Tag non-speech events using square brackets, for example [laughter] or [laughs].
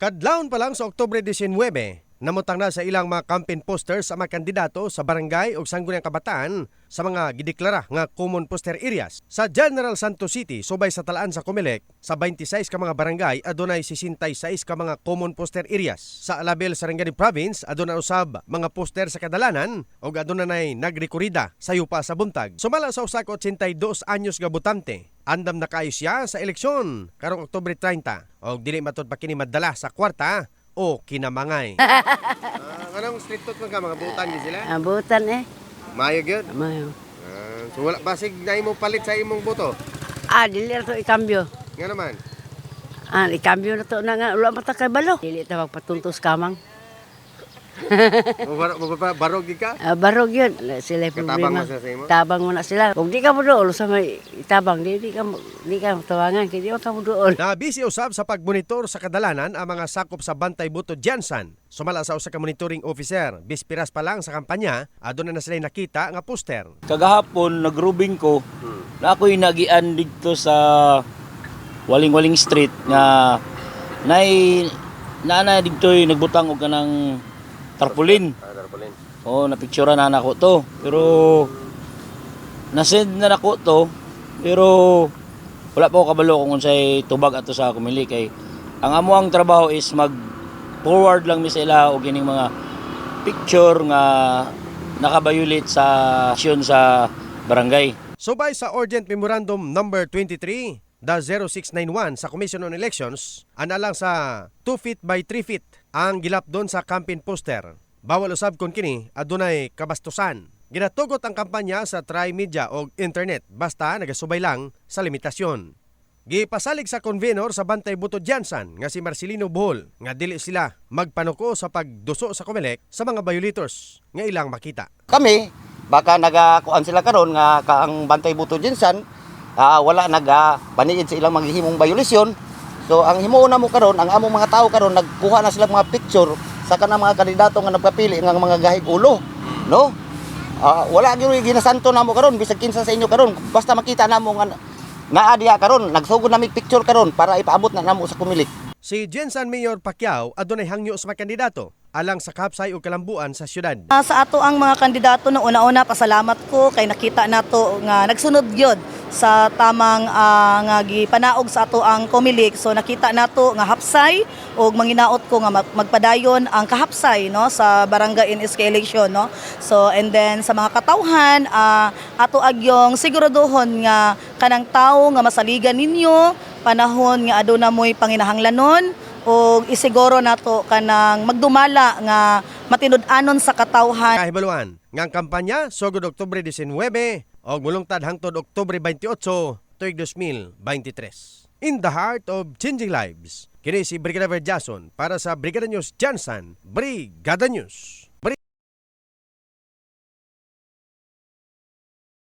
Kadlawon pa lang sa Oktubre 19, namutang na sa ilang mga campaign posters sa mga kandidato sa barangay o sangguniang kabataan sa mga gideklara nga common poster areas. Sa General Santos City, subay sa talaan sa Comelec, sa 26 ka mga barangay adunay 66 ka mga common poster areas. Sa Alabel Sarangani Province, aduna usab mga poster sa kadalanan ug aduna nay nagrekorida sa yupa sa buntag. Sumala sa usa ka 82 anyos nga butante, andam na kayo siya sa eleksyon karong Oktubre 30 og dili matud pa kini madala sa kwarta o kinamangay. [laughs] Ah, anong street food man ka mga butan gi sila? Abutan eh. Mayo gyud. Mayo. Ah, so wala basig na imong palit sa imong boto. Ah, dili na to ikambyo. Nga naman. Ah, ikambyo na to na nga. Wala mata kay balo. Dili ta magpatuntos kamang. Mo bar mo ba barog gi ka? Ah, barog yun. Sila yung Katabang problema. mo sa imo? Tabang mo na sila. Kung di ka mo doon, sa may itabang, di, di ka, mo- di ka tawangan. Kaya di ka mo doon. Nabisi usab sa pagmonitor sa kadalanan ang mga sakop sa Bantay Buto Jansan. Sumala sa usa ka monitoring officer, bispiras pa lang sa kampanya, aduna na sila nakita nga poster. kagahapon nagrubing ko na ako'y nagian dito sa Waling-Waling Street nga nay nana dito nagbutang og kanang tarpaulin. Oo, napicturean na nako to. Pero nasend na nako to. Pero wala pa ako kabalo kung unsay tubag ato sa kumili kay ang amo ang trabaho is mag forward lang mi sa ila og ining mga picture nga nakabayulit sa aksyon sa barangay. Subay sa Urgent Memorandum number 23 the 0691 sa Commission on Elections, ana lang sa 2 feet by 3 feet ang gilap doon sa campaign poster. Bawal usab kon kini adunay kabastusan. Ginatugot ang kampanya sa tri-media o internet basta nagasubay lang sa limitasyon. Gipasalig sa convenor sa Bantay Buto Jansan nga si Marcelino Bohol nga dili sila magpanuko sa pagduso sa Comelec sa mga violators nga ilang makita. kami baka nagakuan sila karon nga ka ang Bantay Buto Jinsan ah, wala naga sa ilang maghihimong violasyon so ang himuon na mo karon ang among mga tao karon nagkuha na sila mga picture sa kanang mga kandidato nga nagpapili nga mga gahig ulo no? Ah, wala gyud ginasanto namo karon bisag kinsa sa inyo karon. Basta makita namo nga naa diha karon nagsugod nami picture karon para ipaabot na namo sa kumilik Si Jensan Mayor Pacquiao adunay hangyo sa mga kandidato alang sa kapsay o kalambuan sa syudad. Ah, sa ato ang mga kandidato na una-una pasalamat ko kay nakita nato nga nagsunod gyud sa tamang ah, nga gipanaog sa ato ang komilik so nakita nato nga hapsay ug manginaot ko nga mag- magpadayon ang kahapsay no sa barangay in escalation no. So and then sa mga katawhan ah, ato agyong siguraduhon nga kanang tawo nga masaligan ninyo panahon nga aduna mo'y panginahanglanon o isiguro nato kanang magdumala nga matinud-anon sa katawhan. Kahibaluan, nga ang kampanya sugod Oktubre 19 o mulungtad hangtod Oktubre 28 tuig 2023. In the heart of changing lives, kini si Brigadier Jason para sa Brigada News Jansan, Brigada News.